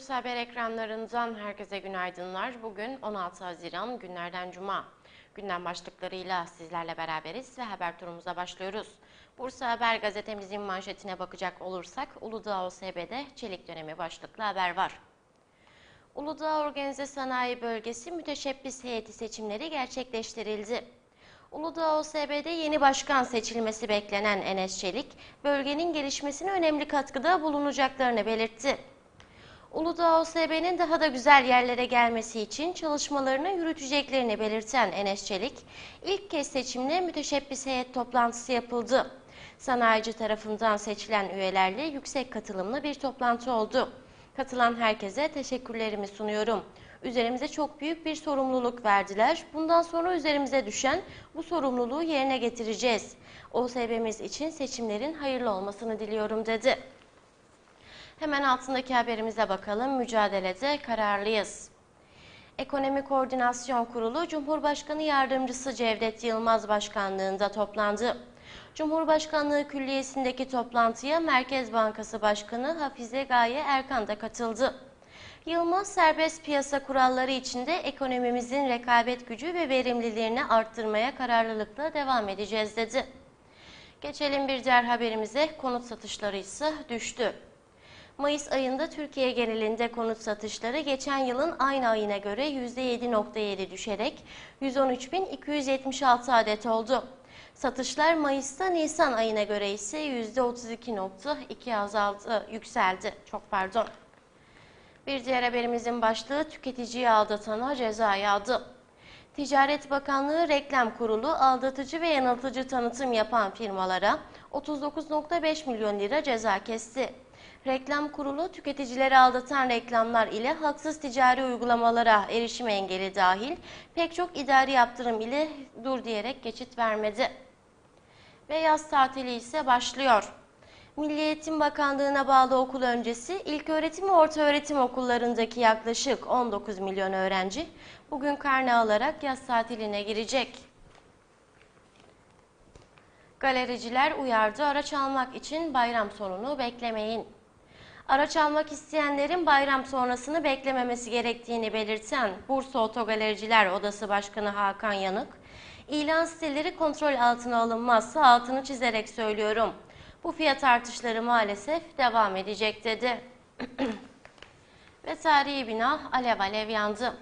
Bursa Haber ekranlarından herkese günaydınlar. Bugün 16 Haziran günlerden Cuma. Gündem başlıklarıyla sizlerle beraberiz ve haber turumuza başlıyoruz. Bursa Haber gazetemizin manşetine bakacak olursak Uludağ OSB'de çelik dönemi başlıklı haber var. Uludağ Organize Sanayi Bölgesi müteşebbis heyeti seçimleri gerçekleştirildi. Uludağ OSB'de yeni başkan seçilmesi beklenen Enes Çelik, bölgenin gelişmesine önemli katkıda bulunacaklarını belirtti. Uludağ OSB'nin daha da güzel yerlere gelmesi için çalışmalarını yürüteceklerini belirten Enes Çelik, ilk kez seçimle müteşebbis heyet toplantısı yapıldı. Sanayici tarafından seçilen üyelerle yüksek katılımlı bir toplantı oldu. Katılan herkese teşekkürlerimi sunuyorum. Üzerimize çok büyük bir sorumluluk verdiler. Bundan sonra üzerimize düşen bu sorumluluğu yerine getireceğiz. OSB'miz için seçimlerin hayırlı olmasını diliyorum dedi. Hemen altındaki haberimize bakalım. Mücadelede kararlıyız. Ekonomi Koordinasyon Kurulu Cumhurbaşkanı Yardımcısı Cevdet Yılmaz Başkanlığında toplandı. Cumhurbaşkanlığı Külliyesi'ndeki toplantıya Merkez Bankası Başkanı Hafize Gaye Erkan da katıldı. Yılmaz serbest piyasa kuralları içinde ekonomimizin rekabet gücü ve verimliliğini arttırmaya kararlılıkla devam edeceğiz dedi. Geçelim bir diğer haberimize konut satışları ise düştü. Mayıs ayında Türkiye genelinde konut satışları geçen yılın aynı ayına göre %7.7 düşerek 113.276 adet oldu. Satışlar Mayıs'ta Nisan ayına göre ise %32.2 azaldı, yükseldi. Çok pardon. Bir diğer haberimizin başlığı tüketiciyi aldatana ceza yağdı. Ticaret Bakanlığı Reklam Kurulu aldatıcı ve yanıltıcı tanıtım yapan firmalara 39.5 milyon lira ceza kesti. Reklam Kurulu tüketicileri aldatan reklamlar ile haksız ticari uygulamalara erişim engeli dahil pek çok idari yaptırım ile dur diyerek geçit vermedi. Ve yaz tatili ise başlıyor. Milli Eğitim Bakanlığı'na bağlı okul öncesi ilköğretim ve ortaöğretim okullarındaki yaklaşık 19 milyon öğrenci bugün karne alarak yaz tatiline girecek. Galericiler uyardı araç almak için bayram sonunu beklemeyin. Araç almak isteyenlerin bayram sonrasını beklememesi gerektiğini belirten Bursa Otogalericiler Odası Başkanı Hakan Yanık, ilan siteleri kontrol altına alınmazsa altını çizerek söylüyorum. Bu fiyat artışları maalesef devam edecek dedi. Ve tarihi bina alev alev yandı.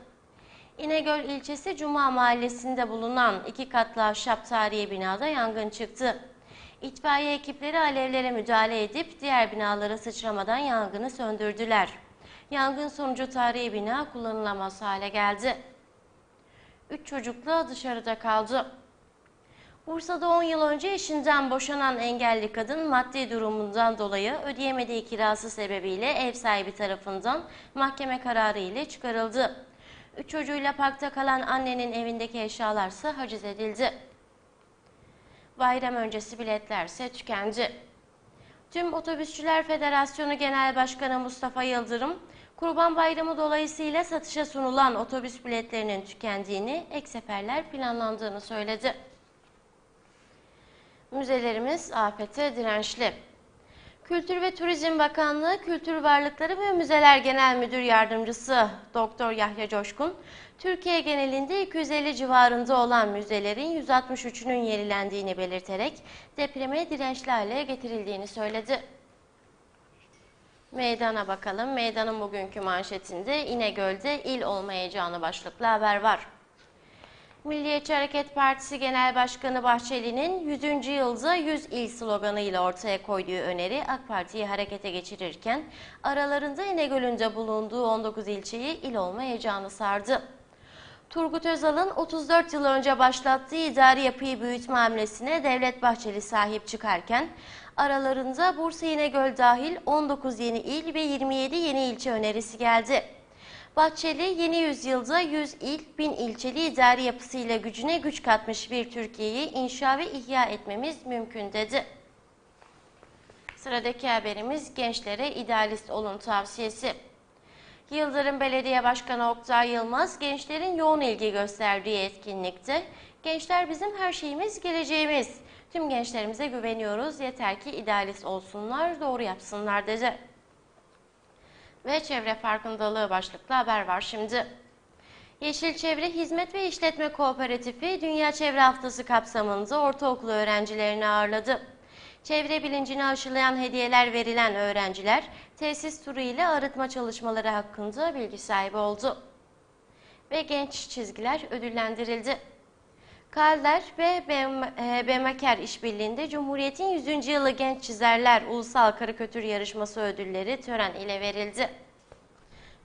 İnegöl ilçesi Cuma mahallesinde bulunan iki katlı ahşap tarihi binada yangın çıktı. İtfaiye ekipleri alevlere müdahale edip diğer binalara sıçramadan yangını söndürdüler. Yangın sonucu tarihi bina kullanılamaz hale geldi. Üç çocukla dışarıda kaldı. Bursa'da 10 yıl önce eşinden boşanan engelli kadın maddi durumundan dolayı ödeyemediği kirası sebebiyle ev sahibi tarafından mahkeme kararı ile çıkarıldı. Üç çocuğuyla parkta kalan annenin evindeki eşyalarsa haciz edildi. Bayram öncesi biletlerse tükendi. Tüm Otobüsçüler Federasyonu Genel Başkanı Mustafa Yıldırım, Kurban Bayramı dolayısıyla satışa sunulan otobüs biletlerinin tükendiğini, ek seferler planlandığını söyledi. Müzelerimiz afete dirençli. Kültür ve Turizm Bakanlığı Kültür Varlıkları ve Müzeler Genel Müdür Yardımcısı Doktor Yahya Coşkun, Türkiye genelinde 250 civarında olan müzelerin 163'ünün yenilendiğini belirterek depreme dirençli hale getirildiğini söyledi. Meydana bakalım. Meydanın bugünkü manşetinde İnegöl'de il olmayacağını başlıklı haber var. Milliyetçi Hareket Partisi Genel Başkanı Bahçeli'nin 100. yılda 100 il sloganı ile ortaya koyduğu öneri AK Parti'yi harekete geçirirken aralarında İnegöl'ünde bulunduğu 19 ilçeyi il olma heyecanı sardı. Turgut Özal'ın 34 yıl önce başlattığı idari yapıyı büyütme hamlesine Devlet Bahçeli sahip çıkarken aralarında Bursa İnegöl dahil 19 yeni il ve 27 yeni ilçe önerisi geldi. Bahçeli yeni yüzyılda 100 il, 1000 ilçeli idari yapısıyla gücüne güç katmış bir Türkiye'yi inşa ve ihya etmemiz mümkün dedi. Sıradaki haberimiz gençlere idealist olun tavsiyesi. Yıldırım Belediye Başkanı Oktay Yılmaz gençlerin yoğun ilgi gösterdiği etkinlikte gençler bizim her şeyimiz, geleceğimiz. Tüm gençlerimize güveniyoruz. Yeter ki idealist olsunlar, doğru yapsınlar dedi. Ve çevre farkındalığı başlıklı haber var şimdi. Yeşil Çevre Hizmet ve İşletme Kooperatifi Dünya Çevre Haftası kapsamında ortaokul öğrencilerini ağırladı. Çevre bilincini aşılayan hediyeler verilen öğrenciler tesis turu ile arıtma çalışmaları hakkında bilgi sahibi oldu. Ve genç çizgiler ödüllendirildi. Kalder ve Bemaker işbirliğinde Cumhuriyet'in 100. yılı Genç Çizerler Ulusal Karikatür Yarışması ödülleri tören ile verildi.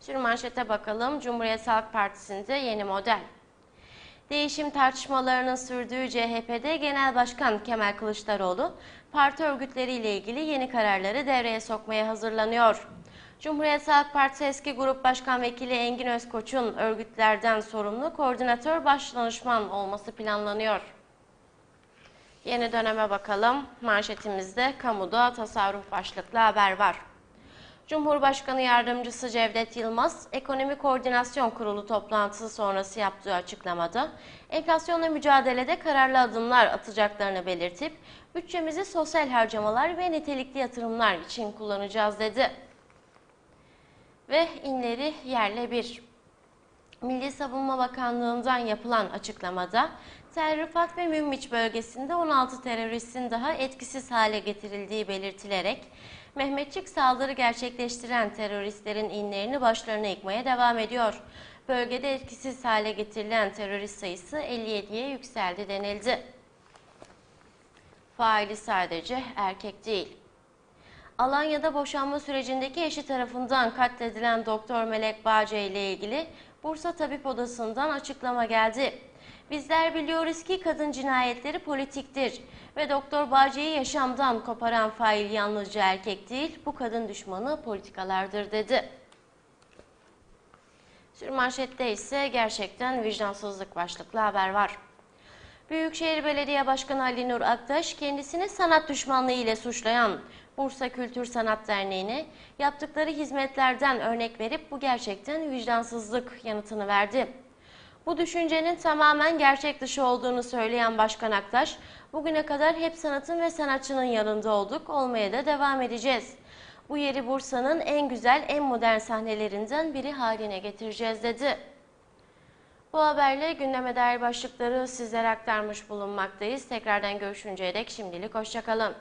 Şimdi manşete bakalım. Cumhuriyet Halk Partisi'nde yeni model. Değişim tartışmalarının sürdüğü CHP'de Genel Başkan Kemal Kılıçdaroğlu, parti örgütleriyle ilgili yeni kararları devreye sokmaya hazırlanıyor. Cumhuriyet Halk Partisi eski Grup Başkan Vekili Engin Özkoç'un örgütlerden sorumlu koordinatör başdanışman olması planlanıyor. Yeni döneme bakalım. Manşetimizde kamuda tasarruf başlıklı haber var. Cumhurbaşkanı Yardımcısı Cevdet Yılmaz, Ekonomi Koordinasyon Kurulu toplantısı sonrası yaptığı açıklamada, enflasyonla mücadelede kararlı adımlar atacaklarını belirtip, bütçemizi sosyal harcamalar ve nitelikli yatırımlar için kullanacağız dedi. Ve inleri yerle bir. Milli Savunma Bakanlığı'ndan yapılan açıklamada, Tel Rifat ve Münbiç bölgesinde 16 teröristin daha etkisiz hale getirildiği belirtilerek, Mehmetçik saldırı gerçekleştiren teröristlerin inlerini başlarına yıkmaya devam ediyor. Bölgede etkisiz hale getirilen terörist sayısı 57'ye yükseldi denildi. Faili sadece erkek değil. Alanya'da boşanma sürecindeki eşi tarafından katledilen Doktor Melek Bağcı ile ilgili Bursa Tabip Odası'ndan açıklama geldi. Bizler biliyoruz ki kadın cinayetleri politiktir ve Doktor Bağcı'yı yaşamdan koparan fail yalnızca erkek değil, bu kadın düşmanı politikalardır dedi. Sürmanşette ise gerçekten vicdansızlık başlıklı haber var. Büyükşehir Belediye Başkanı Ali Nur Aktaş kendisini sanat düşmanlığı ile suçlayan Bursa Kültür Sanat Derneği'ne yaptıkları hizmetlerden örnek verip bu gerçekten vicdansızlık yanıtını verdi. Bu düşüncenin tamamen gerçek dışı olduğunu söyleyen Başkan Aktaş, bugüne kadar hep sanatın ve sanatçının yanında olduk, olmaya da devam edeceğiz. Bu yeri Bursa'nın en güzel, en modern sahnelerinden biri haline getireceğiz dedi. Bu haberle gündeme dair başlıkları sizlere aktarmış bulunmaktayız. Tekrardan görüşünceye dek şimdilik hoşçakalın.